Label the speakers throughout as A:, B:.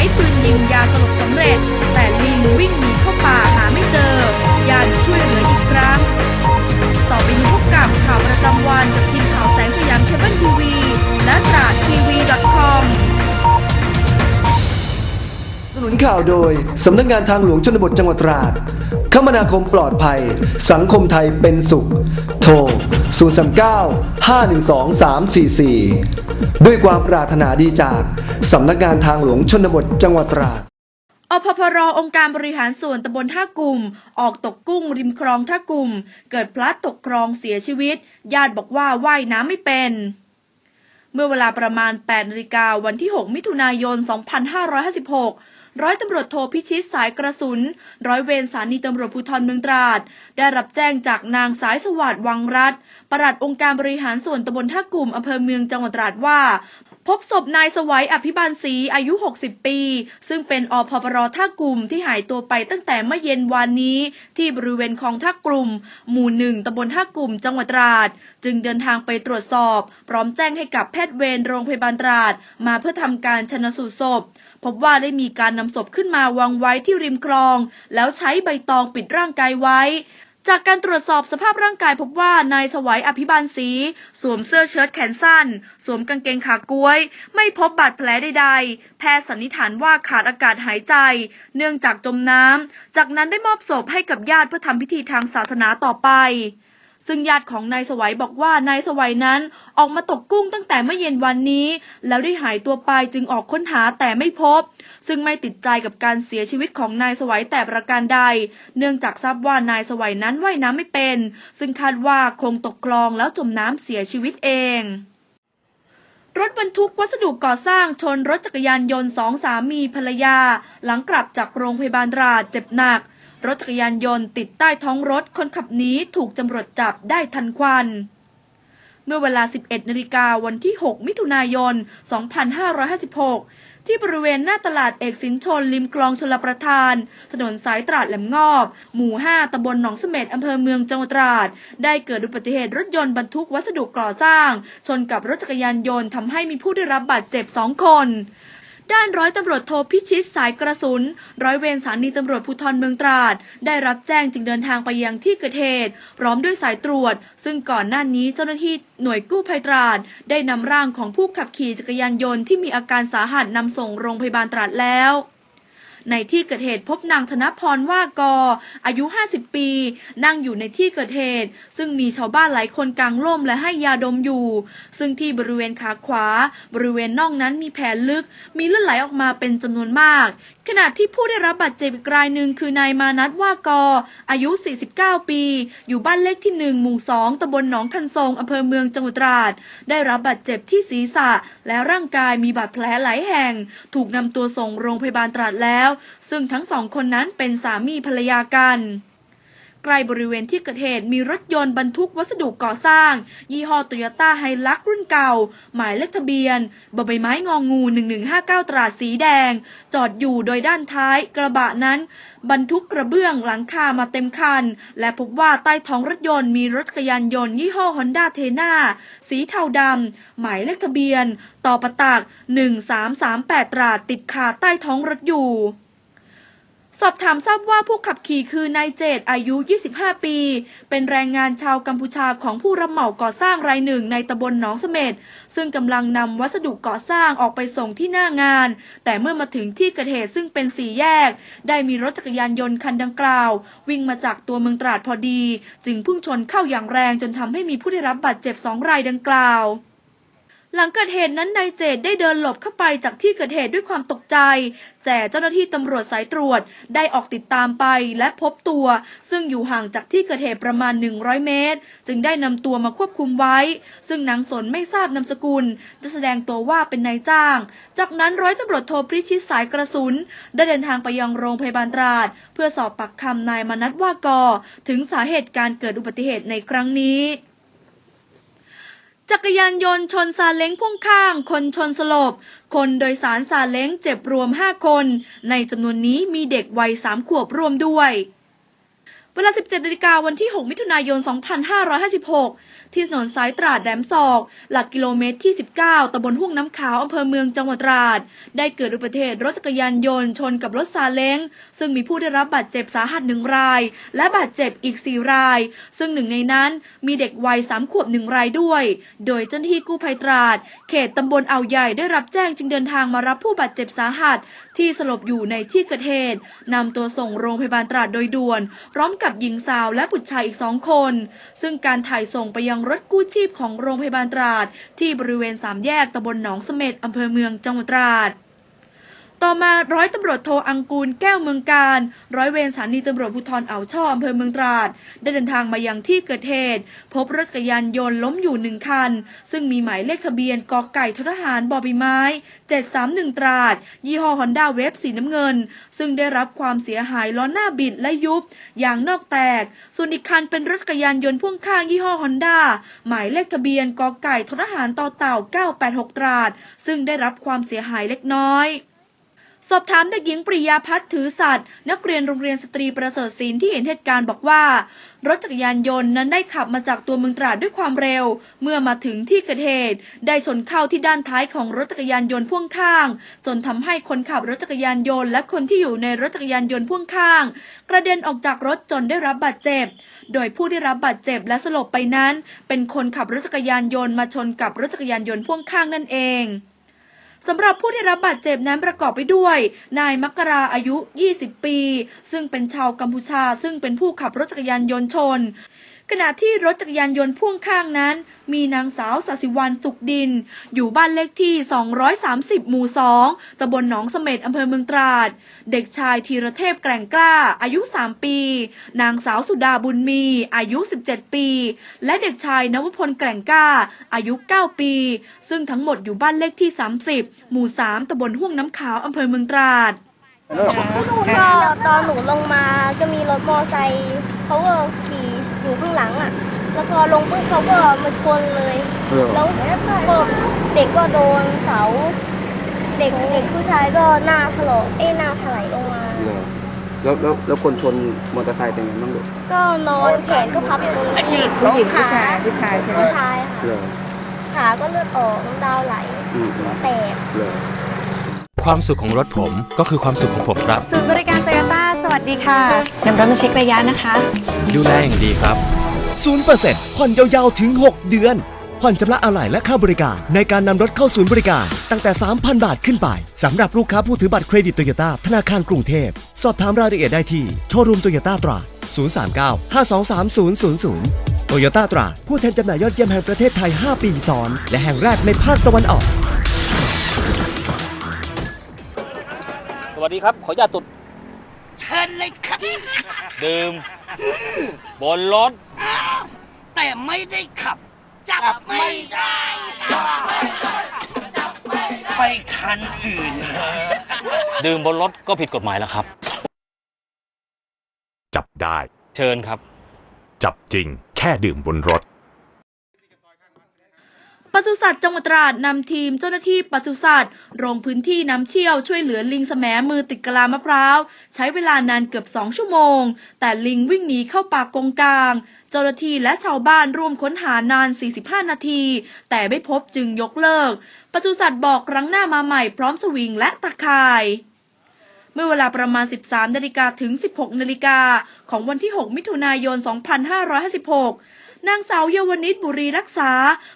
A: ช้ปืนยิงยาสลบสำเร็จ แต่ลิงวิ่งหนีเข้าป่าหาไม่เจอ ยานช่วยเหลืออีกครั้ง ต่อไปนี้พบกับข่าวประจำวันกับทีมข่าวแสงสยามเชเบิลทีวีและตราดทีวี .com
B: สนุนข่าวโดย สำนักงานทางหลวงชนบทจังหวัดตราด คมนาคมปลอดภัย สังคมไทยเป็นสุข โทร 039 512 344 ด้วยความปรารถนาดีจากสำนักงานทางหลวงชนบทจังหวัดตราด
A: อพพรองค์การบริหารส่วนตำบลท่ากลุ่ม ออกตกกุ้งริมคลองท่ากลุ่ม เกิดพลัดตกคลองเสียชีวิต ญาติบอกว่าว่ายน้ำไม่เป็น เมื่อเวลาประมาณ8นาฬิกาวันที่ 6 มิถุนายน 2556 ร้อยตำรวจโทพิชิตสายกระสุน ร้อยเวรสถานีตำรวจภูธรเมืองตราด ได้รับแจ้งจากนางสายสวัสดิ์วังรัตน์ปลัดองค์การบริหารส่วนตำบลท่ากลุ่มอำเภอเมืองจังหวัดตราดว่า พบศพนายสวัยอภิบาลศรีอายุ 60 ปี ซึ่งเป็นอพปรท่ากลุ่มที่หายตัวไปตั้งแต่เมื่อเย็นวานนี้ ที่บริเวณคลองท่ากลุ่ม หมู่หนึ่งตำบลท่ากลุ่มจังหวัดตราด จึงเดินทางไปตรวจสอบ พร้อมแจ้งให้กับแพทย์เวรโรงพยาบาลตราด มาเพื่อทำการชนสูตรศพ พบว่าได้มีการนำศพขึ้นมาวางไว้ที่ริมคลอง แล้วใช้ใบตองปิดร่างกายไว้ จากการตรวจสอบสภาพร่างกายพบว่านายสวัยอภิบาลศรีสวมเสื้อเชิ้ตแขนสั้น สวมกางเกงขากล้วย ไม่พบบาดแผลใดๆ แพทย์สันนิษฐานว่าขาดอากาศหายใจ เนื่องจากจมน้ำจากนั้นได้มอบศพให้กับญาติเพื่อทำพิธีทางศาสนาต่อไป ซึ่งญาติของนายสวัยบอกว่านายสวัยนั้นออกมาตกกุ้งตั้งแต่เมื่อเย็นวันนี้ แล้วได้หายตัวไปจึงออกค้นหาแต่ไม่พบ ซึ่งไม่ติดใจกับการเสียชีวิตของนายสวัยแต่ประการใด เนื่องจากทราบว่านายสวัยนั้นว่ายน้ำไม่เป็น ซึ่งคาดว่าคงตกคลองแล้วจมน้ำเสียชีวิตเองรถบรรทุกวัสดุก่อสร้างชนรถจักรยานยนต์สองสามีภรรยา หลังกลับจากโรงพยาบาลราชเจ็บหนัก รถจักรยานยนต์ติดใต้ท้องรถคนขับนี้ถูกตำรวจจับได้ทันควัน เมื่อเวลา 11นาฬิกาวันที่ 6 มิถุนายน 2556 ที่บริเวณหน้าตลาดเอกสินชนริมคลองชลประทาน ถนนสายตราดแหลมงอบ หมู่ 5ตำบลหนองเสม็ดอำเภอเมืองจังหวัดตราด ได้เกิดอุบัติเหตุรถยนต์บรรทุกวัสดุก่อสร้าง ชนกับรถจักรยานยนต์ทำให้มีผู้ได้รับบาดเจ็บ 2 คน ด้านร้อยตำรวจโทพิชิตสายกระสุน ร้อยเวรสถานีตำรวจภูธรเมืองตราด ได้รับแจ้งจึงเดินทางไปยังที่เกิดเหตุ พร้อมด้วยสายตรวจ ซึ่งก่อนหน้านี้เจ้าหน้าที่หน่วยกู้ภัยตราด ได้นำร่างของผู้ขับขี่จักรยานยนต์ที่มีอาการสาหัสนำส่งโรงพยาบาลตราดแล้ว ในที่เกิดเหตุพบนางธนพรว่ากอ อายุ 50 ปี นั่งอยู่ในที่เกิดเหตุ ซึ่งมีชาวบ้านหลายคนกางร่มและให้ยาดมอยู่ ซึ่งที่บริเวณขาขวา บริเวณน่องนั้นมีแผลลึก มีเลือดไหลออกมาเป็นจำนวนมากขณะที่ผู้ได้รับบาดเจ็บอีกรายหนึ่งคือนายมานัทว่ากอ อายุ 49 ปี อยู่บ้านเลขที่ 1 หมู่ 2ตำบลหนองคันทรงอำเภอเมืองจังหวัดตราด ได้รับบาดเจ็บที่ศีรษะ และร่างกายมีบาดแผลหลายแห่ง ถูกนำตัวส่งโรงพยาบาลตราดแล้ว ซึ่งทั้งสองคนนั้นเป็นสามีภรรยากัน ใกล้บริเวณที่เกิดเหตุมีรถยนต์บรรทุกวัสดุก่อสร้าง ยี่ห้อโตโยต้าไฮลักรุ่นเก่า หมายเลขทะเบียนบใบไม้งองู 1159 ตราสีแดง จอดอยู่โดยด้านท้ายกระบะนั้น บรรทุกกระเบื้องหลังคามาเต็มคัน และพบว่าใต้ท้องรถยนต์มีรถจักรยานยนต์ยี่ห้อฮอนด้าเทนาสีเทาดำหมายเลขทะเบียนต่อประตัก 1338 ตราติดคาใต้ท้องรถอยู่ สอบถามทราบว่าผู้ขับขี่คือนายเจตอายุ 25 ปี เป็นแรงงานชาวกัมพูชาของผู้รับเหมาก่อสร้างรายหนึ่งในตำบลหนองเสม็ดซึ่งกำลังนำวัสดุก่อสร้างออกไปส่งที่หน้างาน แต่เมื่อมาถึงที่เกิดเหตุซึ่งเป็นสี่แยก ได้มีรถจักรยานยนต์คันดังกล่าว วิ่งมาจากตัวเมืองตราดพอดี จึงพุ่งชนเข้าอย่างแรงจนทำให้มีผู้ได้รับบาดเจ็บสองรายดังกล่าว หลังเกิดเหตุนั้นนายเจดได้เดินหลบเข้าไปจากที่เกิดเหตุด้วยความตกใจ แต่เจ้าหน้าที่ตำรวจสายตรวจได้ออกติดตามไปและพบตัว ซึ่งอยู่ห่างจากที่เกิดเหตุประมาณ 100 เมตร จึงได้นำตัวมาควบคุมไว้ ซึ่งนางสนไม่ทราบนามสกุลได้แสดงตัวว่าเป็นนายจ้าง จากนั้นร้อยตำรวจโทปริชิตสายกระสุน ได้เดินทางไปยังโรงพยาบาลตราด เพื่อสอบปากคำนายมนัทว่ากอ ถึงสาเหตุการเกิดอุบัติเหตุในครั้งนี้ จักรยานยนต์ชนซาเล้งพ่วงข้าง คนชนสลบ คนโดยสารซาเล้งเจ็บรวม 5 คน ในจำนวนนี้มีเด็กวัย 3 ขวบรวมด้วย เวลา 17นาฬิกาวันที่ 6 มิถุนายน 2556 ที่ถนนสายตราดแหลมศอก หลักกิโลเมตรที่ 19ตำบลห้วงน้ำขาวอำเภอเมืองจังหวัดตราด ได้เกิดอุบัติเหตุรถจักรยานยนต์ชนกับรถซาเล้ง ซึ่งมีผู้ได้รับบาดเจ็บสาหัสหนึ่งราย และบาดเจ็บอีก 4 ราย ซึ่งหนึ่งในนั้นมีเด็กวัย3ขวบหนึ่งรายด้วย โดยเจ้าหน้าที่กู้ภัยตราด เขตตำบลอ่าวใหญ่ได้รับแจ้งจึงเดินทางมารับผู้บาดเจ็บสาหัส ที่สลบอยู่ในที่เกิดเหตุนำตัวส่งโรงพยาบาลตราดโดยด่วน พร้อมกับหญิงสาวและบุตรชายอีกสองคน ซึ่งการถ่ายส่งไปยังรถกู้ชีพของโรงพยาบาลตราด ที่บริเวณสามแยกตำบลหนองเสม็ดอำเภอเมืองจังหวัดตราด ต่อมาร้อยตำรวจโทอังกูลแก้วเมืองการ ร้อยเวรสถานีตำรวจภูธรอ่าวช่ออำเภอเมืองตราด ได้เดินทางมายังที่เกิดเหตุ พบรถจักรยานยนต์ล้มอยู่หนึ่งคัน ซึ่งมีหมายเลขทะเบียนกอไก่ททหารบอใบไม้ 731 ตราด ยี่ห้อฮอนด้าเวฟสีน้ำเงิน ซึ่งได้รับความเสียหายล้อหน้าบิดและยุบยางนอกแตก ส่วนอีกคันเป็นรถจักรยานยนต์พ่วงข้างยี่ห้อฮอนด้าหมายเลขทะเบียนกอไก่ททหารต่อเต่า 986 ตราด ซึ่งได้รับความเสียหายเล็กน้อย สอบถามเด็กหญิงปริยาพัฒน์ถือสัตว์ นักเรียนโรงเรียนสตรีประเสริฐศิลป์ที่เห็นเหตุการณ์บอกว่า รถจักรยานยนต์นั้นได้ขับมาจากตัวเมืองตราดด้วยความเร็ว เมื่อมาถึงที่เกิดเหตุ ได้ชนเข้าที่ด้านท้ายของรถจักรยานยนต์พ่วงข้าง จนทำให้คนขับรถจักรยานยนต์และคนที่อยู่ในรถจักรยานยนต์พ่วงข้าง กระเด็นออกจากรถจนได้รับบาดเจ็บ โดยผู้ได้รับบาดเจ็บและสลบไปนั้น เป็นคนขับรถจักรยานยนต์มาชนกับรถจักรยานยนต์พ่วงข้างนั่นเอง สำหรับผู้ที่รับบาดเจ็บนั้นประกอบไปด้วย นายมกราอายุ 20 ปี ซึ่งเป็นชาวกัมพูชา ซึ่งเป็นผู้ขับรถจักรยานยนต์ชน ขณะที่รถจักรยานยนต์พ่วงข้างนั้น มีนางสาวสสิวรรณสุขดิน อยู่บ้านเลขที่ 230 หมู่ 2ตำบลหนองเสม็ดอำเภอเมืองตราด เด็กชายธีรเทพแกร่งกล้า อายุ 3 ปี นางสาวสุดาบุญมี อายุ 17 ปี และเด็กชายนวพลแกร่งกล้า อายุ 9 ปี ซึ่งทั้งหมดอยู่บ้านเลขที่ 30 หมู่ 3ตำบลห้วงน้ำขาวอำเภอเมืองตราด
C: ก็ตอนหนูลงมาก็มีรถมอไซค์เขาก็ข อยู่ข้างหลังอะ แล้วพอลงปุ๊บเขาก็มาชนเลย
D: เออ
C: แล้วก็เด็กก็โดนเสา เด็กเด็กผู้ชายก็หน้าถลอกเอ้ยหน้าถลายลงมา
D: เหรอแล้วแล้วแล้วคนชนมอเตอร์ไซค์เป็นไงบ้างลูก
C: ก็นอนแขนก็พับอยู่ตรงนี้
E: ผู้หญิงผู้
C: ขา
E: ชายผู้ชายใช่ไหม
C: ผู้ชายค่ะ
D: เหรอ
C: ขาก็เลือดออกน้ำดาวไหล
D: อืม
C: หัวแตก
D: เหรอ
F: ความสุขของรถผมก็คือความสุขของผมครับ
E: ศูนย์บริการโตโยต้าส วัสดีค่ะนำรถมาเช็คระยะนะคะ
F: ดูแลอย่างดีครับ
G: 0%ผ่อนยาวๆ ถึง 6 เดือน ผ่อนชำระอะไหล่และค่าบริการ ในการนำรถเข้าศูนย์บริการ ตั้งแต่ 3,000 บาทขึ้นไปสำหรับลูกค้าผู้ถือบัตรเครดิตโตโยต้าธนาคารกรุงเทพ สอบถามรายละเอียดได้ที่โชว์รูมโตโยต้าตราด039 523 000โตโยต้าตราดผู้แทนจำหน่ายยอดเยี่ยมแห่งประเทศไทย 5 ปีซ้อน และแห่งแรกในภาคตะวันออก
H: สวัสดีครับ ขออนุญาตตุด
I: เชิญเลยครับ
H: ดื่ม บนรถ
I: แต่ไม่ได้ขับ จับไม่ได้ ไปคันอื่น
H: ดื่มบนรถก็ผิดกฎหมายแล้วครับ
J: จับได้
H: เชิญครับ
J: จับจริง แค่ดื่มบนรถ
A: ปศุสัตว์จังหวัดตราดนำทีมเจ้าหน้าที่ปศุสัตว์ลงพื้นที่น้ำเชี่ยวช่วยเหลือลิงแสมมือติดกะลามะพร้าว ใช้เวลานานเกือบ2ชั่วโมง แต่ลิงวิ่งหนีเข้าป่ากงกลาง เจ้าหน้าที่และชาวบ้านร่วมค้นหานาน 45 นาที แต่ไม่พบจึงยกเลิกปศุสัตว์บอกครั้งหน้ามาใหม่พร้อมสวิงและตะข่ายเมื่อเวลาประมาณ 13 นาฬิกาถึง 16 นาฬิกาของวันที่ 6 มิถุนายน 2556 นางสาวเยาวนิชบุรีรักษา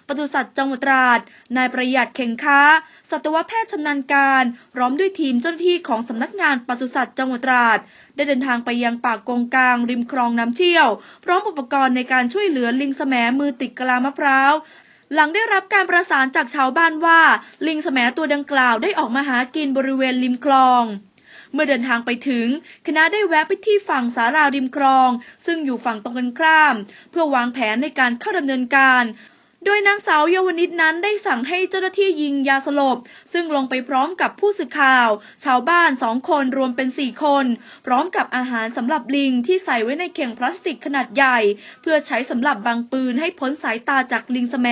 A: ปศุสัตว์จังหวัดตราด นายประหยัดเข่งค้า สัตวแพทย์ชำนาญการ พร้อมด้วยทีมเจ้าหน้าที่ของสำนักงานปศุสัตว์จังหวัดตราด ได้เดินทางไปยังป่ากงกลาง ริมคลองน้ำเชี่ยว พร้อมอุปกรณ์ในการช่วยเหลือลิงแสมมือติดกะลามะพร้าวหลังได้รับการประสานจากชาวบ้านว่า ลิงแสมตัวดังกล่าวได้ออกมาหากินบริเวณริมคลอง เมื่อเดินทางไปถึง คณะได้แวะไปที่ฝั่งสาราริมคลอง ซึ่งอยู่ฝั่งตรงกันข้าม เพื่อวางแผนในการเข้าดำเนินการโดยนางสาวเยาวนิดนั้นได้สั่งให้เจ้าหน้าที่ยิงยาสลบ ซึ่งลงไปพร้อมกับผู้สื่อข่าว ชาวบ้านสองคนรวมเป็นสี่คน พร้อมกับอาหารสำหรับลิงที่ใส่ไว้ในเข่งพลาสติกขนาดใหญ่ เพื่อใช้สำหรับบังปืนให้พ้นสายตาจากลิงแสม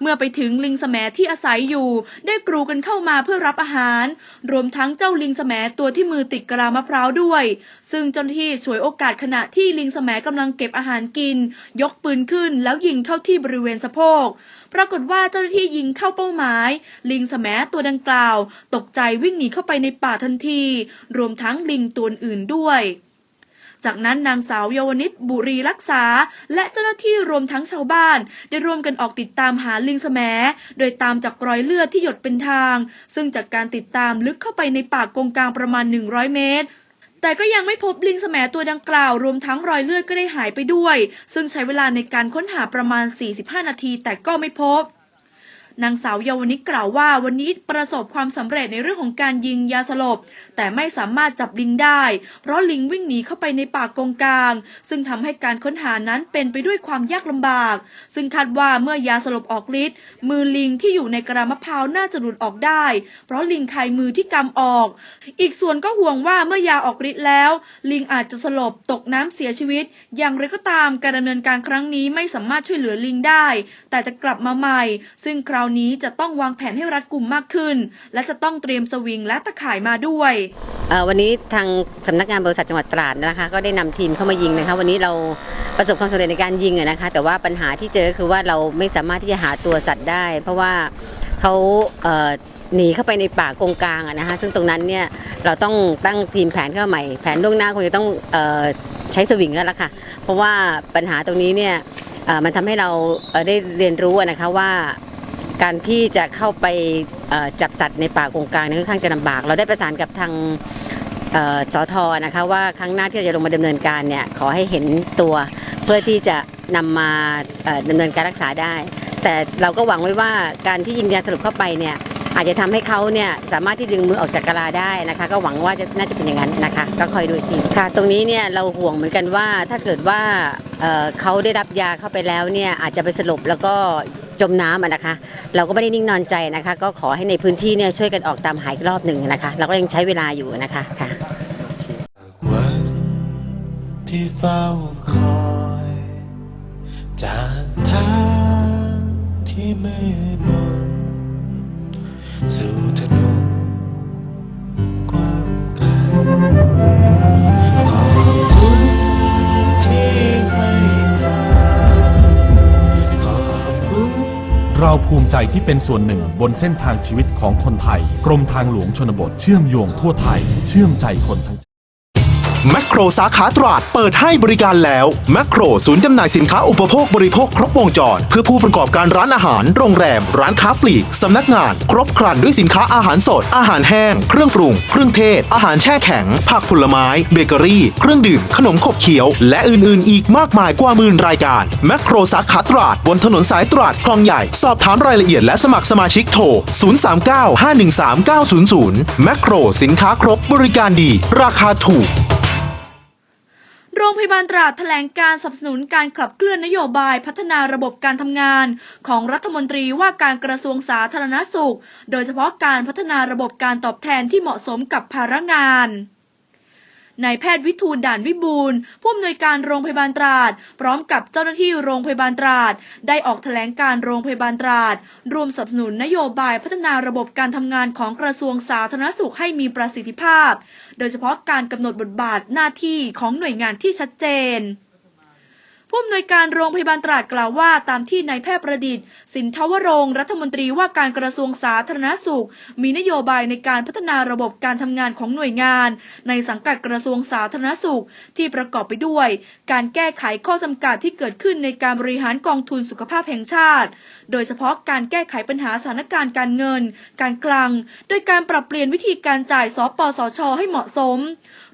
A: เมื่อไปถึงลิงแสมที่อาศัยอยู่ ได้กรูกันเข้ามาเพื่อรับอาหาร รวมทั้งเจ้าลิงแสมตัวที่มือติดกระลามะพร้าวด้วย ซึ่งเจ้าหน้าที่ฉวยโอกาสขณะที่ลิงแสมกำลังเก็บอาหารกิน ยกปืนขึ้นแล้วยิงเข้าที่บริเวณสะโพกปรากฏว่าเจ้าหน้าที่ยิงเข้าเป้าหมาย ลิงแสมตัวดังกล่าว ตกใจวิ่งหนีเข้าไปในป่าทันที รวมทั้งลิงตัวอื่นด้วย จากนั้นนางสาวเยาวนิตบุรีรักษา และเจ้าหน้าที่รวมทั้งชาวบ้าน ได้ร่วมกันออกติดตามหาลิงแสมโดยตามจากรอยเลือดที่หยดเป็นทาง ซึ่งจากการติดตามลึกเข้าไปในป่ากงกลางประมาณ 100 เมตรแต่ก็ยังไม่พบลิงแสมตัวดังกล่าว รวมทั้งรอยเลือดก็ได้หายไปด้วย ซึ่งใช้เวลาในการค้นหาประมาณ 45 นาทีแต่ก็ไม่พบ นางสาวเยาวนิตกล่าวว่าวันนี้ประสบความสำเร็จในเรื่องของการยิงยาสลบ แต่ไม่สามารถจับลิงได้ เพราะลิงวิ่งหนีเข้าไปในป่ากงกลาง ซึ่งทำให้การค้นหานั้นเป็นไปด้วยความยากลำบาก ซึ่งคาดว่าเมื่อยาสลบออกฤทธิ์มือลิงที่อยู่ในกระมะพร้าวน่าจะหลุดออกได้ เพราะลิงคายมือที่กำออก อีกส่วนก็ห่วงว่าเมื่อยาออกฤทธิ์แล้ว ลิงอาจจะสลบตกน้ำเสียชีวิต อย่างไรก็ตามการดำเนินการครั้งนี้ไม่สามารถช่วยเหลือลิงได้ แต่จะกลับมาใหม่ ซึ่งคราวนี้จะต้องวางแผนให้รัดกุมมากขึ้น และจะต้องเตรียมสวิงและตะข่ายมาด้วย
K: วันนี้ทางสำนักงานบริษัทจังหวัดตราดนะคะ ก็ได้นำทีมเข้ามายิงนะคะวันนี้เราประสบความสำเร็จในการยิงนะคะ แต่ว่าปัญหาที่เจอคือว่าเราไม่สามารถที่จะหาตัวสัตว์ได้ เพราะว่าเขาเหนีเข้าไปในป่ากงกลางนะคะซึ่งตรงนั้นเนี่ยเราต้องตั้งทีมแผนเข้าใหม่ แผนล่วงหน้าคงจะต้องออใช้สวิงแล้วล่ะค่ะ เพราะว่าปัญหาตรงนี้เนี่ยมันทำให้เราได้เรียนรู้นะคะว่า การที่จะเข้าไปจับสัตว์ในป่ากงกลางนี่ค่อนข้างจะลำบาก เราได้ประสานกับทางสอทอนะคะว่าครั้งหน้าที่เราจะลงมาดำเนินการเนี่ยขอให้เห็นตัวเพื่อที่จะนำมาเอ่อดำเนินการรักษาได้ แต่เราก็หวังไว้ว่าการที่ยิงยาสลบเข้าไปเนี่ยอาจจะทำให้เขาเนี่ยสามารถที่ดึงมือออกจากกะลาได้นะคะ ก็หวังว่าจะน่าจะเป็นอย่างนั้นนะคะ ก็คอยดูทีค่ะ ตรงนี้เนี่ยเราห่วงเหมือนกันว่าถ้าเกิดว่าเอ่อเขาได้รับยาเข้าไปแล้วเนี่ยอาจจะไปสลบแล้วก็ จมน้ำนะคะ เราก็ไม่ได้นิ่งนอนใจนะคะ ก็ขอให้ในพื้นที่เนี่ยช่วยกันออกตามหายรอบหนึ่งนะคะ เราก็ยังใช้เวลาอยู่นะคะค่ะ
L: วันที่เฝ้าคอยจากทางที่มืดมนสู่ถนน
J: เราภูมิใจที่เป็นส่วนหนึ่งบนเส้นทางชีวิตของคนไทย กรมทางหลวงชนบทเชื่อมโยงทั่วไทย เชื่อมใจคนทั้ง
G: แมคโครสาขาตราดเปิดให้บริการแล้วแมคโครศูนย์จำหน่ายสินค้าอุปโภคบริโภคครบวงจร เพื่อผู้ประกอบการร้านอาหาร โรงแรม ร้านค้าปลีก สำนักงาน ครบครันด้วยสินค้าอาหารสด อาหารแห้ง เครื่องปรุง เครื่องเทศ อาหารแช่แข็ง ผักผลไม้ เบเกอรี่ เครื่องดื่ม ขนมขบเคี้ยว และอื่น ๆ อีกมากมายกว่าหมื่นรายการแมคโครสาขาตราด บนถนนสายตราดคลองใหญ่ สอบถามรายละเอียดและสมัครสมาชิกโทร 039-513-900แมคโครสินค้าครบบริการดี ราคาถูก
A: โรงพยาบาลตราดแถลงการสนับสนุนการขับเคลื่อนนโยบายพัฒนาระบบการทำงาน ของรัฐมนตรีว่าการกระทรวงสาธารณสุข โดยเฉพาะการพัฒนาระบบการตอบแทนที่เหมาะสมกับภาระงาน นายแพทย์วิทูลด่านวิบูลผู้อำนวยการโรงพยาบาลตราด พร้อมกับเจ้าหน้าที่โรงพยาบาลตราด ได้ออกแถลงการโรงพยาบาลตราดรวมสนับสนุนนโยบายพัฒนาระบบการทำงานของกระทรวงสาธารณสุขให้มีประสิทธิภาพ โดยเฉพาะการกำหนดบทบาทหน้าที่ของหน่วยงานที่ชัดเจน ผู้อำนวยการโรงพยาบาลตราดกล่าวว่า ตามที่นายแพทย์ประดิษฐ์ สินทวรงรัฐมนตรีว่าการกระทรวงสาธารณสุข มีนโยบายในการพัฒนาระบบการทำงานของหน่วยงาน ในสังกัดกระทรวงสาธารณสุข ที่ประกอบไปด้วย การแก้ไขข้อจำกัดที่เกิดขึ้นในการบริหารกองทุนสุขภาพแห่งชาติ โดยเฉพาะการแก้ไขปัญหาสถานการณ์การเงิน การคลัง โดยการปรับเปลี่ยนวิธีการจ่ายสปสช ให้เหมาะสม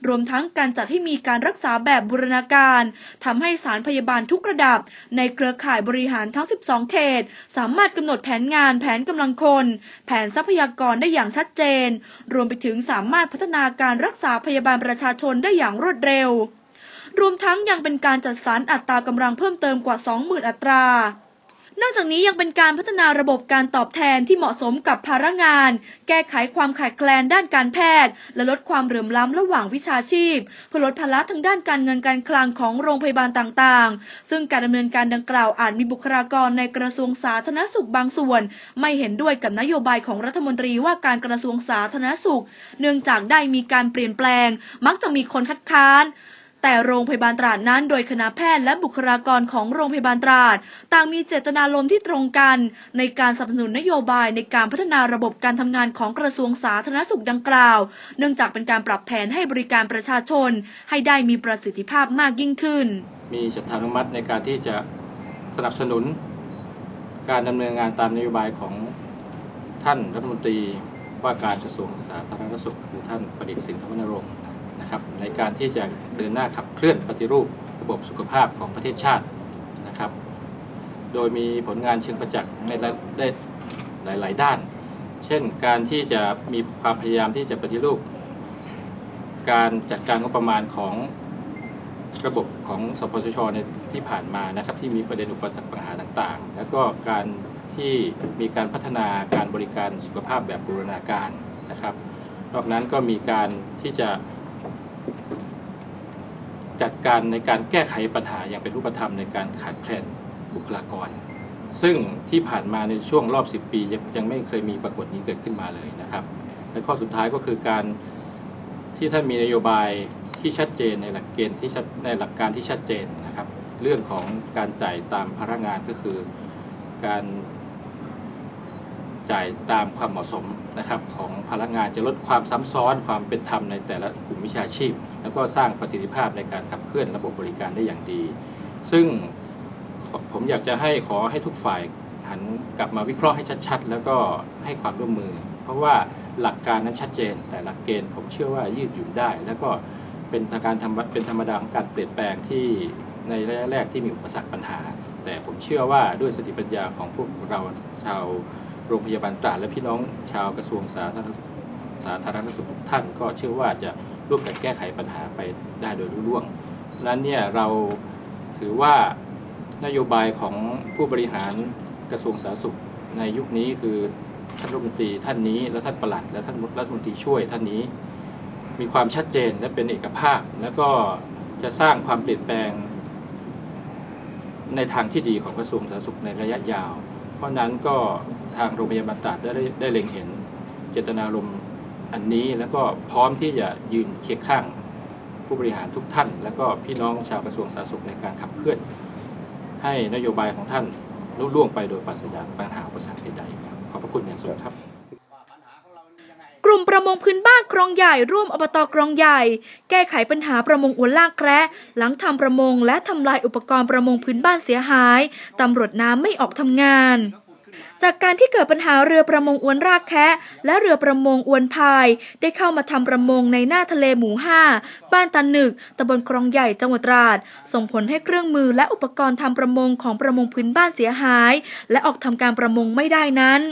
A: รวมทั้งการจัดให้มีการรักษาแบบบูรณาการทำให้สารพยาบาลทุกระดับ ในเครือข่ายบริหารทั้ง 12 เขต สามารถกำหนดแผนงานแผนกำลังคน แผนทรัพยากรได้อย่างชัดเจน รวมไปถึงสามารถพัฒนาการรักษาพยาบาลประชาชนได้อย่างรวดเร็ว รวมทั้งยังเป็นการจัดสรรอัตรากำลังเพิ่มเติมกว่า 20,000 อัตรา นอกจากนี้ยังเป็นการพัฒนาระบบการตอบแทนที่เหมาะสมกับภาระงาน แก้ไขความขาดแคลนด้านการแพทย์ และลดความเหลื่อมล้ำระหว่างวิชาชีพ เพื่อลดภาระทางด้านการเงินการคลังของโรงพยาบาลต่างๆ ซึ่งการดำเนินการดังกล่าวอาจมีบุคลากรในกระทรวงสาธารณสุขบางส่วน ไม่เห็นด้วยกับนโยบายของรัฐมนตรีว่าการกระทรวงสาธารณสุข เนื่องจากได้มีการเปลี่ยนแปลง มักจะมีคนคัดค้าน แต่โรงพยาบาลตราดนั้นโดยคณะแพทย์และบุคลากรของโรงพยาบาลตราด ต่างมีเจตนารมณ์ที่ตรงกัน ในการสนับสนุนนโยบายในการพัฒนาระบบการทำงานของกระทรวงสาธารณสุขดังกล่าว เนื่องจากเป็นการปรับแผนให้บริการประชาชน ให้ได้มีประสิทธิภาพมากยิ่งขึ้น
M: มีฉันทานุมัติในการที่จะสนับสนุน การดำเนินงานตามนโยบายของท่านรัฐมนตรีว่าการกระทรวงสาธารณสุขคือท่านประดิษฐ์สินธรรมนรงค์ นะครับในการที่จะเดินหน้าขับเคลื่อนปฏิรูประบบสุขภาพของประเทศชาตินะครับ โดยมีผลงานเชิงประจักษ์ในได้หลาย ๆ ด้าน เช่นการที่จะมีความพยายามที่จะปฏิรูป การจัดการงบประมาณของระบบของสปสชในที่ผ่านมานะครับที่มีประเด็นอุปสรรคปัญหาต่างๆ แล้วก็การที่มีการพัฒนาการบริการสุขภาพแบบบูรณาการนะครับ นอกนั้นก็มีการที่จะ จัดการในการแก้ไขปัญหาอย่างเป็นรูปธรรมในการขาดแคลนบุคลากร ซึ่งที่ผ่านมาในช่วงรอบ 10 ปียังยังไม่เคยมีปรากฏนี้เกิดขึ้นมาเลยนะครับ และข้อสุดท้ายก็คือการที่ท่านมีนโยบายที่ชัดเจนในหลักเกณฑ์ที่ชัดในหลักการที่ชัดเจนนะครับ เรื่องของการจ่ายตามพนักงานก็คือการจ่ายตามความเหมาะสมนะครับของพนักงานจะลดความซ้ำซ้อนความเป็นธรรมในแต่ละกลุ่มวิชาชีพ แล้วก็สร้างประสิทธิภาพในการขับเคลื่อนระบบบริการได้อย่างดี ซึ่งผมอยากจะให้ขอให้ทุกฝ่ายหันกลับมาวิเคราะห์ให้ชัดๆ แล้วก็ให้ความร่วมมือ เพราะว่าหลักการนั้นชัดเจน แต่หลักเกณฑ์ผมเชื่อว่ายืดหยุ่นได้ แล้วก็เป็นการทำเป็นธรรมดาของการเปลี่ยนแปลงที่ในระยะแรกที่มีอุปสรรคปัญหา แต่ผมเชื่อว่าด้วยสติปัญญาของพวกเราชาวโรงพยาบาลตราดและพี่น้องชาวกระทรวงสาธารณสาธารณสุขทุกท่านก็เชื่อว่าจะ ร่วมกันแก้ไขปัญหาไปได้โดยรุ่ร่วงนั้นเนี่ยเราถือว่านโยบายของผู้บริหารกระทรวงสาธารณสุขในยุคนี้คือท่านรัฐมนตรีท่านนี้และท่านประหลัด และท่านรัฐมนตรีช่วยท่านนี้ มีความชัดเจนและเป็นเอกภาพ แล้วก็จะสร้างความเปลี่ยนแปลง ในทางที่ดีของกระทรวงสาธารณสุขในระยะยาว เพราะนั้นก็ทางโรงพยาบาลตราดได้ได้เล็งเห็นเจตนารมณ์ อันนี้แล้วก็พร้อมที่จะยืนเคียงข้างผู้บริหารทุกท่าน แล้วก็พี่น้องชาวกระทรวงสาธารณสุขในการขับเคลื่อน ให้นโยบายของท่านลุล่วงไปโดยปราศจากปัญหาอุปสรรคใดๆครับขอบพระคุณอย่างสูงครับ
A: กลุ่มประมงพื้นบ้านคลองใหญ่ร่วมอบตคลองใหญ่ แก้ไขปัญหาประมงอวนลากแคระหลังทำประมงและทำลายอุปกรณ์ประมงพื้นบ้านเสียหายตำรวจน้ำไม่ออกทำงาน จากการที่เกิดปัญหาเรือประมงอวนรากแคะและเรือประมงอวนพาย ได้เข้ามาทำประมงในหน้าทะเลหมู่5บ้านตาหนึกตำบลคลองใหญ่จังหวัดตราด ส่งผลให้เครื่องมือและอุปกรณ์ทำประมงของประมงพื้นบ้านเสียหาย และออกทำการประมงไม่ได้นั้น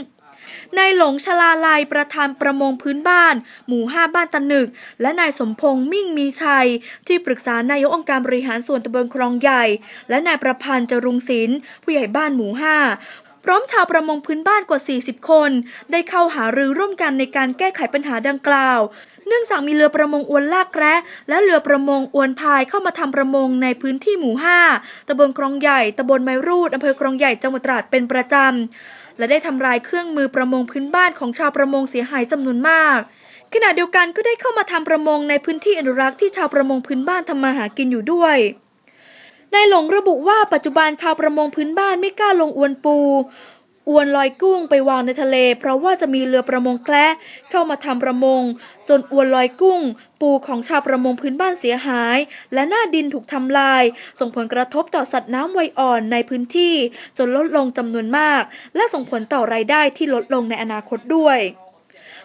A: นายหลงชลาลัยประธานประมงพื้นบ้าน หมู่ 5 บ้านตะหนึก และนายสมพงษ์มิ่งมีชัย ที่ปรึกษานายกองค์การบริหารส่วนตำบลคลองใหญ่ และนายประพันธ์จรุงศิลป์ผู้ใหญ่บ้านหมู่ 5 พร้อมชาวประมงพื้นบ้านกว่า 40 คน ได้เข้าหารือร่วมกันในการแก้ไขปัญหาดังกล่าว เนื่องจากมีเรือประมงอวนลากแกระและเรือประมงอวนพายเข้ามาทำประมงในพื้นที่หมู่ 5ตำบลคลองใหญ่ตำบลไมรูดอำเภอคลองใหญ่จังหวัดตราดเป็นประจำ และได้ทำลายเครื่องมือประมงพื้นบ้านของชาวประมงเสียหายจำนวนมากขณะเดียวกันก็ได้เข้ามาทำประมงในพื้นที่อนุรักษ์ที่ชาวประมงพื้นบ้านทำมาหากินอยู่ด้วย นายหลงระบุว่าปัจจุบันชาวประมงพื้นบ้านไม่กล้าลงอวนปู อวนลอยกุ้งไปวางในทะเล เพราะว่าจะมีเรือประมงแคละเข้ามาทำประมง จนอวนลอยกุ้ง ปูของชาวประมงพื้นบ้านเสียหาย และหน้าดินถูกทำลาย ส่งผลกระทบต่อสัตว์น้ำวัยอ่อนในพื้นที่ จนลดลงจำนวนมาก และส่งผลต่อรายได้ที่ลดลงในอนาคตด้วย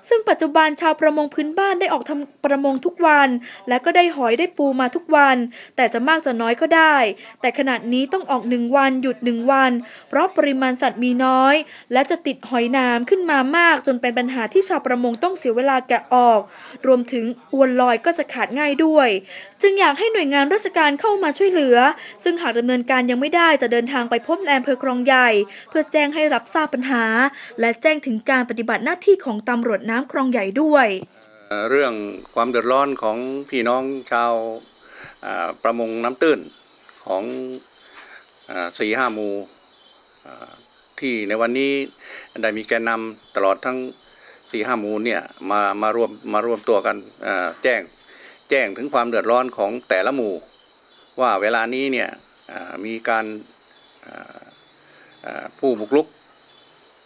A: ซึ่งปัจจุบันชาวประมงพื้นบ้านได้ออกทำประมงทุกวัน และก็ได้หอยได้ปูมาทุกวัน แต่จะมากจะน้อยก็ได้ แต่ขณะนี้ต้องออกหนึ่งวันหยุดหนึ่งวัน เพราะปริมาณสัตว์มีน้อย และจะติดหอยน้ำขึ้นมามาก จนเป็นปัญหาที่ชาวประมงต้องเสียเวลาแกะออก รวมถึงอวนลอยก็จะขาดง่ายด้วย จึงอยากให้หน่วยงานราชการเข้ามาช่วยเหลือ ซึ่งหากดำเนินการยังไม่ได้จะเดินทางไปพบนายอำเภอคลองใหญ่ เพื่อแจ้งให้รับทราบปัญหา และแจ้งถึงการปฏิบัติหน้าที่ของตำรวจน้ำคลองใหญ่ด้วย
N: เรื่องความเดือดร้อนของพี่น้องชาวประมงน้ำตื้นของสี่ห้าหมู่ที่ในวันนี้ได้มีแกนนำตลอดทั้งสี่ห้าหมู่เนี่ยมามารวมมารวมตัวกันแจ้งแจ้งถึงความเดือดร้อนของแต่ละหมู่ ว่าเวลานี้เนี่ยมีการผู้บุกรุก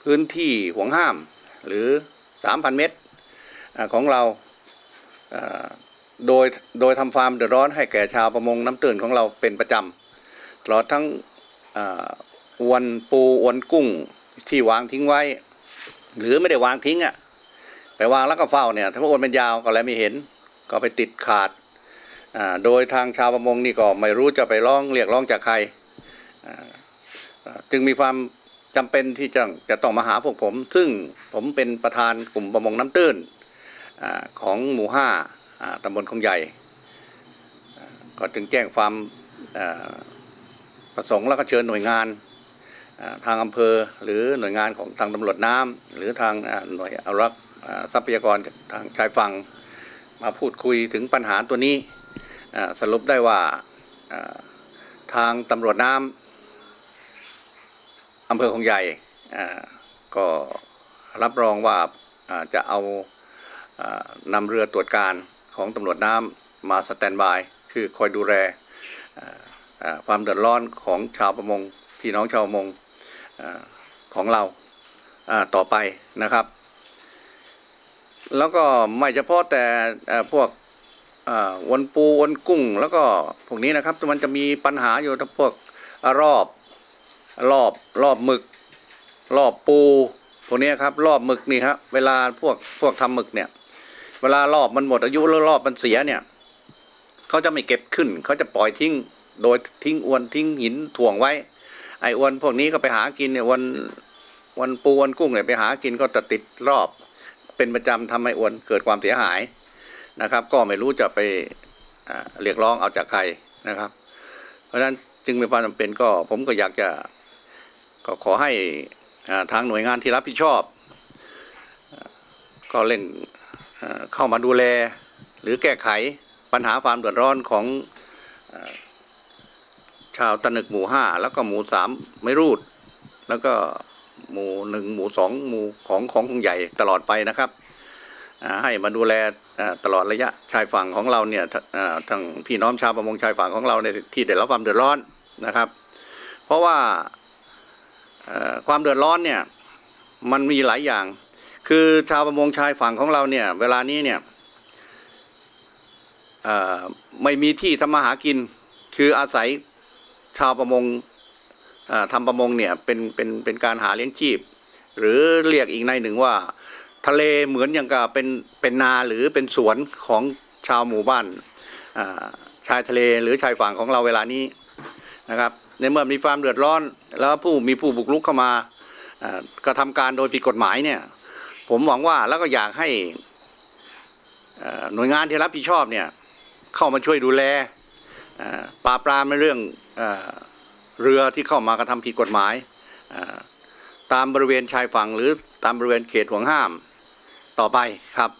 N: พื้นที่ห่วงห้ามหรือ 3,000 เมตรของเราโดยโดยทำฟาร์มเดือดร้อนให้แก่ชาวประมงน้ำตื้นของเราเป็นประจำตลอดทั้งอวนปูอวนกุ้งที่วางทิ้งไว้ หรือไม่ได้วางทิ้งอะ่ะไปวางแล้วก็เฝ้าเนี่ยถ้าว่าอวนเป็นยาวก็แล้วไม่เห็นก็ไปติดขาดาโดยทางชาวประมงนี่ก็ไม่รู้จะไปร้องเรียกร้องจากใครจึงมีความ จำเป็นที่จะจะต้องมาหาพวกผม ซึ่งผมเป็นประธานกลุ่มประมงน้ำตื้นอของหมู่ห้าตำบลคงใหญ่ก็จึงแจ้งความประสงค์แล้วก็เชิญหน่วยงานทางอำเภอหรือหน่วยงานของทางตำรวจน้ำหรือทางหน่วยอรักษ์ทรัพยากรทางชายฝั่งมาพูดคุยถึงปัญหาตัวนี้สรุปได้ว่าทางตำรวจน้ำ อำเภอคงใหญ่ก็รับรองว่าจะเอานำเรือตรวจการของตำรวจน้ำมาสแตนบาย คือคอยดูแลความเดือดร้อนของชาวประมงพี่น้องชาวประมงอของเราต่อไปนะครับ แล้วก็ไม่เฉพาะแต่พวกวนปูวนกุ้ง แล้วก็พวกนี้นะครับ มันจะมีปัญหาอยู่ทั้งพวกรอบ รอบรอบหมึก รอบปูพวกนี้ครับ รอบหมึกนี่ครับเวลาพวกพวกทำหมึกเนี่ย เวลารอบมันหมดอายุแล้วรอบมันเสียเนี่ยเขาจะไม่เก็บขึ้นเขาจะปล่อยทิ้ง โดยทิ้งอวนทิ้งหินถ่วงไว้ ไอ้อวนพวกนี้ก็ไปหากินเนี่ยวันวันปูวันกุ้งเนี่ยไปหากินก็จะติดรอบ เป็นประจำทำให้อวนเกิดความเสียหายนะครับ ก็ไม่รู้จะไปเรียกร้องเอาจากใครนะครับ เพราะฉะนั้นจึงมีความจำเป็นก็ผมก็อยากจะ ก็ขอให้ทางหน่วยงานที่รับผิดชอบ ก็เร่งอ่าเข้ามาดูแล หรือแก้ไขปัญหาความเดือดร้อนของชาวตะนึกหมู่ห้าแล้วก็หมู่สามไม่รูด แล้วก็หมู่หนึ่งหมู่สองหมู่ของของคงใหญ่ตลอดไปนะครับ ให้มาดูแลตลอดระยะชายฝั่งของเราเนี่ยทั้งพี่น้องชาวประมงชายฝั่งของเราในที่ได้รับความเดือดร้อนนะครับ เพราะว่า ความเดือดร้อนเนี่ยมันมีหลายอย่าง คือชาวประมงชายฝั่งของเราเนี่ย เวลานี้เนี่ยไม่มีที่ทำมาหากิน คืออาศัยชาวประมงทำประมงเนี่ยเป็นเป็นเป็นการหาเลี้ยงชีพ หรือเรียกอีกในหนึ่งว่า ทะเลเหมือนอย่างกับเป็นเป็นนาหรือเป็นสวนของชาวหมู่บ้านชายทะเลหรือชายฝั่งของเราเวลานี้นะครับ ในเมื่อมีความเดือดร้อน แล้วผู้มีผู้บุกรุกเข้ามากระทำการโดยผิดกฎหมายเนี่ย ผมหวังว่าแล้วก็อยากให้หน่วยงานที่รับผิดชอบเนี่ยเข้ามาช่วยดูแลอ่าปราบปรามในเรื่องเอ่อเรือที่เข้ามากระทำผิดกฎหมายตามบริเวณชายฝั่งหรือตามบริเวณเขตห่วงห้ามต่อไปครับ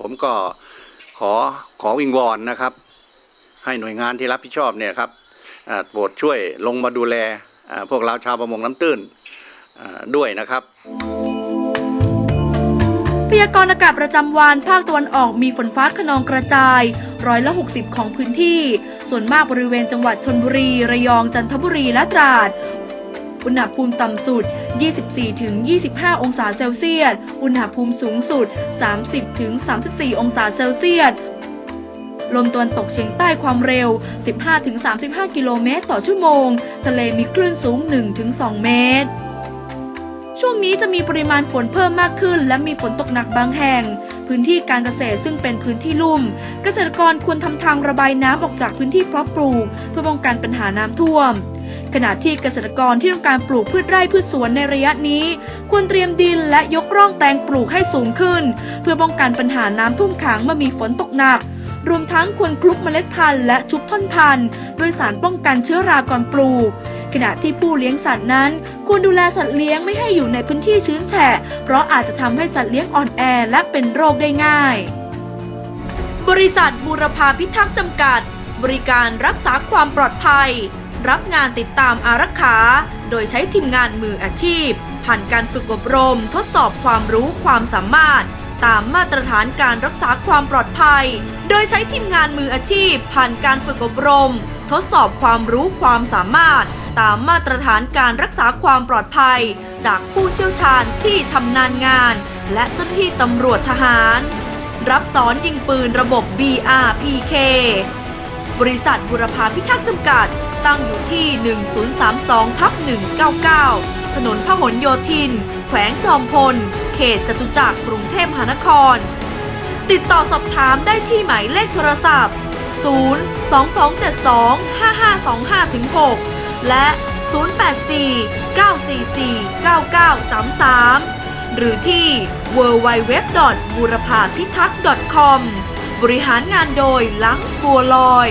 N: ผมก็ขอขอวิงวอนนะครับ ให้หน่วยงานที่รับผิดชอบเนี่ยครับ โปรดช่วยลงมาดูแลพวกเราชาวประมงน้ำตื้นด้วยนะครับ
A: พยากรณ์อากาศประจำวันภาคตะวันออกมีฝนฟ้าขนองกระจายร้อยละ 60 ของพื้นที่ ส่วนมากบริเวณจังหวัดชนบุรี ระยองจันทบุรีและตราด อุณหภูมิต่ำสุด 24-25 องศาเซลเซียส อุณหภูมิสูงสุด 30-34 องศาเซลเซียส ลมตะวันตกเฉียงใต้ความเร็ว 15-35 กิโลเมตรต่อชั่วโมง ทะเลมีคลื่นสูง 1-2 เมตรช่วงนี้จะมีปริมาณฝนเพิ่มมากขึ้น และมีฝนตกหนักบางแห่ง พื้นที่การเกษตรซึ่งเป็นพื้นที่ลุ่ม เกษตรกรควรทำทางระบายน้ำออกจากพื้นที่เพาะปลูก เพื่อป้องกันปัญหาน้ำท่วม ขณะที่เกษตรกรที่ต้องการปลูกพืชไร่พืชสวนในระยะนี้ ควรเตรียมดินและยกร่องแตงปลูกให้สูงขึ้น เพื่อป้องกันปัญหาน้ำท่วมขังเมื่อมีฝนตกหนัก รวมทั้งควรคลุกเมล็ดพันธุ์และชุบท่อนพันธุ์ด้วยสารป้องกันเชื้อราก่อนปลูก ขณะที่ผู้เลี้ยงสัตว์นั้น ควรดูแลสัตว์เลี้ยงไม่ให้อยู่ในพื้นที่ชื้นแฉะ เพราะอาจจะทำให้สัตว์เลี้ยงอ่อนแอและเป็นโรคได้ง่าย บริษัทบูรพาพิทักษ์จำกัด บริการรักษาความปลอดภัย รับงานติดตามอารักขา โดยใช้ทีมงานมืออาชีพ ผ่านการฝึกอบรม ทดสอบความรู้ความสามารถ ตามมาตรฐานการรักษาความปลอดภัย โดยใช้ทีมงานมืออาชีพ ผ่านการฝึกอบรม ทดสอบความรู้ความสามารถ ตามมาตรฐานการรักษาความปลอดภัย จากผู้เชี่ยวชาญที่ชำนาญงาน และเจ้าหน้าที่ตำรวจทหาร รับสอนยิงปืนระบบ BRPK บริษัทบุรพาพิทักษ์จำกัด ตั้งอยู่ที่ 1032ทับ199 ถนนพหลโยธิน แขวงจอมพล ตจตุจักรกรุงเทพมหานคร ติดต่อสอบถามได้ที่หมายเลขโทรศัพท์ 0 2272 5525 6 และ 084 944 9933 หรือที่ www. บุรพาพิทักษ์ .com บริหารงานโดยลังบัวลอย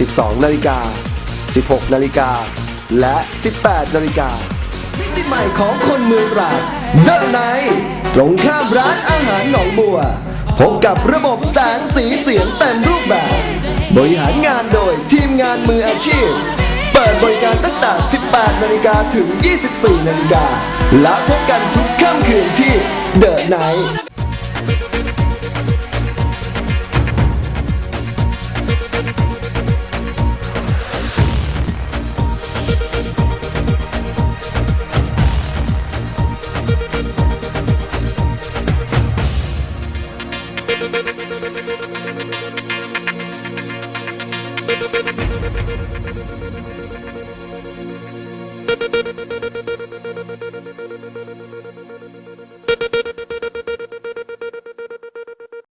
B: 12 นาฬิกา 16 นาฬิกา และ 18 นาฬิกา มิติใหม่ของคนเมืองตราดเดอะไนตรงข้ามร้านอาหารหนองบัว พบกับระบบแสงสีเสียงเต็มรูปแบบ บริหารงานโดยทีมงานมืออาชีพ เปิดบริการตั้งแต่ 18 นาฬิกาถึง 24 นาฬิกา และพบกันทุกค่ำคืนที่เดอะไน